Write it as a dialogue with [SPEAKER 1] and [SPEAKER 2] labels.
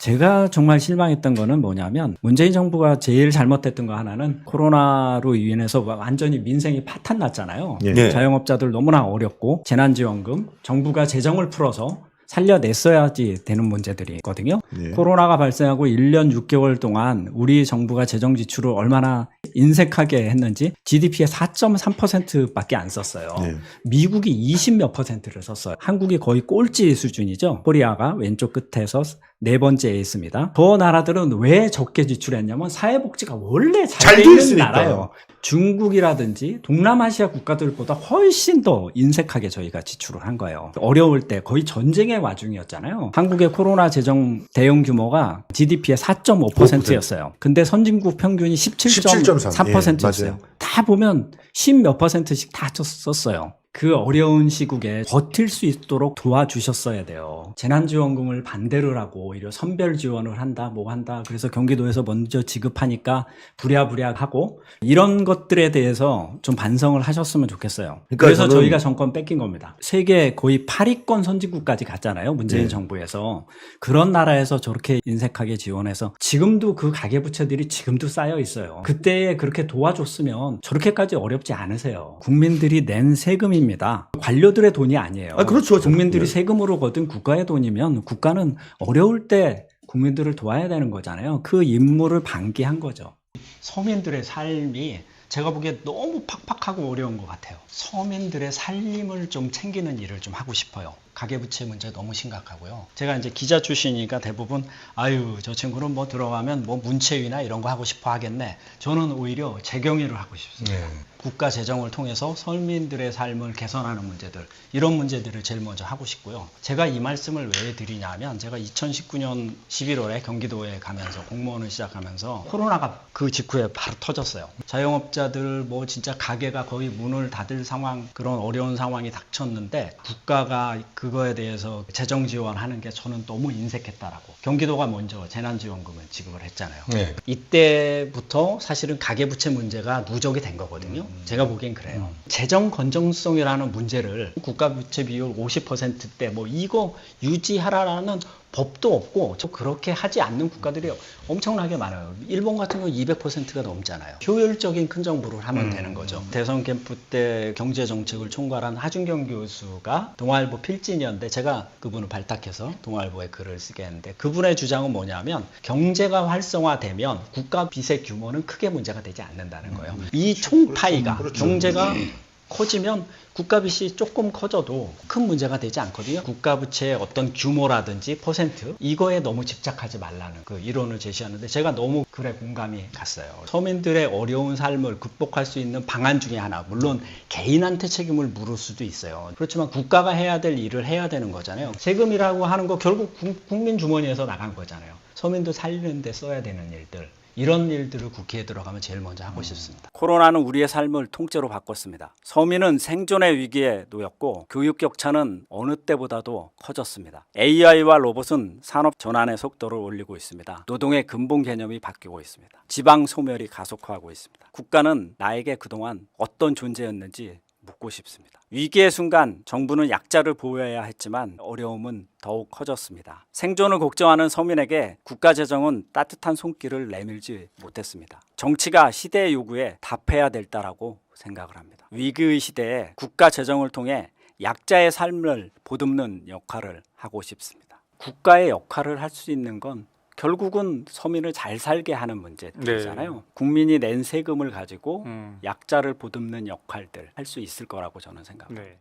[SPEAKER 1] 제가 정말 실망했던 거는 뭐냐면 문재인 정부가 제일 잘못했던 거 하나는 코로나로 인해서 완전히 민생이 파탄 났잖아요.
[SPEAKER 2] 예.
[SPEAKER 3] 네.
[SPEAKER 1] 자영업자들 너무나 어렵고 재난지원금 정부가 재정을 풀어서 살려냈어야지 되는 문제들이 있거든요.
[SPEAKER 2] 예.
[SPEAKER 1] 코로나가 발생하고 1년 6개월 동안 우리 정부가 재정 지출을 얼마나 인색하게 했는지 GDP의 4.3%밖에 안 썼어요.
[SPEAKER 2] 네.
[SPEAKER 1] 미국이 20 몇 퍼센트를 썼어요. 한국이 거의 꼴찌 수준이죠. 코리아가 왼쪽 끝에서 네 번째에 있습니다. 저 나라들은 왜 적게 지출했냐면 사회복지가 원래
[SPEAKER 2] 잘
[SPEAKER 1] 잘돼
[SPEAKER 2] 돼
[SPEAKER 1] 있는. 나라예요. 중국이라든지 동남아시아 국가들보다 훨씬 더 인색하게 저희가 지출을 한 거예요. 어려울 때 거의 전쟁의 와중이었잖아요. 한국의 코로나 재정 대응 규모가 GDP의 4.5%였어요. 근데 선진국 평균이 17.3%였어요.
[SPEAKER 2] 예, 맞아요.
[SPEAKER 1] 다 보면 10 몇 퍼센트씩 다 썼어요. 그 어려운 시국에 버틸 수 있도록 도와주셨어야 돼요. 재난지원금을 반대를 하고 오히려 선별 지원을 한다, 뭐 한다. 그래서 경기도에서 먼저 지급하니까 부랴부랴 하고 이런 것들에 대해서 좀 반성을 하셨으면 좋겠어요.
[SPEAKER 2] 그러니까
[SPEAKER 1] 그래서
[SPEAKER 2] 저는-
[SPEAKER 1] 저희가 정권 뺏긴 겁니다. 세계 거의 8위권 선진국까지 갔잖아요. 문재인
[SPEAKER 2] 네.
[SPEAKER 1] 정부에서. 그런 나라에서 저렇게 인색하게 지원해서 지금도 그 가계부채들이 지금도 쌓여 있어요. 그때 그렇게 도와줬으면 저렇게까지 어렵지 않으세요. 국민들이 낸 세금 입니다. 관료들의 돈이 아니에요.
[SPEAKER 2] 아, 그렇죠.
[SPEAKER 1] 국민들이
[SPEAKER 2] 네.
[SPEAKER 1] 세금으로 거둔 국가의 돈이면 국가는 어려울 때 국민들을 도와야 되는 거잖아요. 그 임무를 방기한 거죠. 서민들의 삶이 제가 보기에 너무 팍팍하고 어려운 것 같아요. 서민들의 살림을 좀 챙기는 일을 좀 하고 싶어요. 가계부채 문제 너무 심각하고요. 제가 이제 기자 출신이니까 대부분 아유 저 친구는 뭐 들어가면 뭐 문체위나 이런 거 하고 싶어 하겠네. 저는 오히려 재경위를 하고 싶습니다. 국가 재정을 통해서 서민들의 삶을 개선하는 문제들 이런 문제들을 제일 먼저 하고 싶고요. 제가 이 말씀을 왜 드리냐면 제가 2019년 11월에 경기도에 가면서 공무원을 시작하면서 코로나가 그 직후에 바로 터졌어요. 자영업자 들 뭐 진짜 가게가 거의 문을 닫을 상황 그런 어려운 상황이 닥쳤는데 국가가 그거에 대해서 재정 지원하는 게 저는 너무 인색했다라고. 경기도가 먼저 재난지원금을 지급을 했잖아요.
[SPEAKER 3] 네.
[SPEAKER 1] 이때부터 사실은 가계부채 문제가 누적이 된 거거든요. 제가 보기엔 그래요. 재정 건정성이라는 문제를 국가부채 비율 50%대 뭐 이거 유지하라라는 법도 없고 저 그렇게 하지 않는 국가들이 엄청나게 많아요. 일본 같은 경우 200%가 넘잖아요. 효율적인 큰 정부를 하면 되는 거죠. 대선 캠프 때 경제 정책을 총괄한 하준경 교수가 동아일보 필진이었는데 제가 그분을 발탁해서 동아일보에 글을 쓰게 했는데 그분의 주장은 뭐냐면 경제가 활성화되면 국가 빚의 규모는 크게 문제가 되지 않는다는 거예요. 이 총파이가
[SPEAKER 2] 그렇죠.
[SPEAKER 1] 경제가 커지면 국가 빚이 조금 커져도 큰 문제가 되지 않거든요. 국가 부채의 어떤 규모라든지 퍼센트 이거에 너무 집착하지 말라는 그 이론을 제시하는데 제가 너무 글에 공감이 갔어요. 서민들의 어려운 삶을 극복할 수 있는 방안 중에 하나 물론 개인한테 책임을 물을 수도 있어요. 그렇지만 국가가 해야 될 일을 해야 되는 거잖아요. 세금이라고 하는 거 결국 국- 국민 주머니에서 나간 거잖아요. 서민도 살리는 데 써야 되는 일들. 이런 일들을 국회에 들어가면 제일 먼저 하고 싶습니다. 코로나는 우리의 삶을 통째로 바꿨습니다. 서민은 생존의 위기에 놓였고 교육 격차는 어느 때보다도 커졌습니다. AI와 로봇은 산업 전환의 속도를 올리고 있습니다. 노동의 근본 개념이 바뀌고 있습니다. 지방 소멸이 가속화하고 있습니다. 국가는 나에게 그동안 어떤 존재였는지 묻고 싶습니다. 위기의 순간 정부는 약자를 보호해야 했지만 어려움은 더욱 커졌습니다. 생존을 걱정하는 서민에게 국가 재정은 따뜻한 손길을 내밀지 못했습니다. 정치가 시대의 요구에 답해야 될 따라고 생각을 합니다. 위기의 시대에 국가 재정을 통해 약자의 삶을 보듬는 역할을 하고 싶습니다. 국가의 역할을 할 수 있는 건 결국은 서민을 잘 살게 하는 문제들이잖아요. 국민이 낸 세금을 가지고
[SPEAKER 3] 음.
[SPEAKER 1] 약자를 보듬는 역할들 할 수 있을 거라고 저는 생각합니다.
[SPEAKER 3] 네.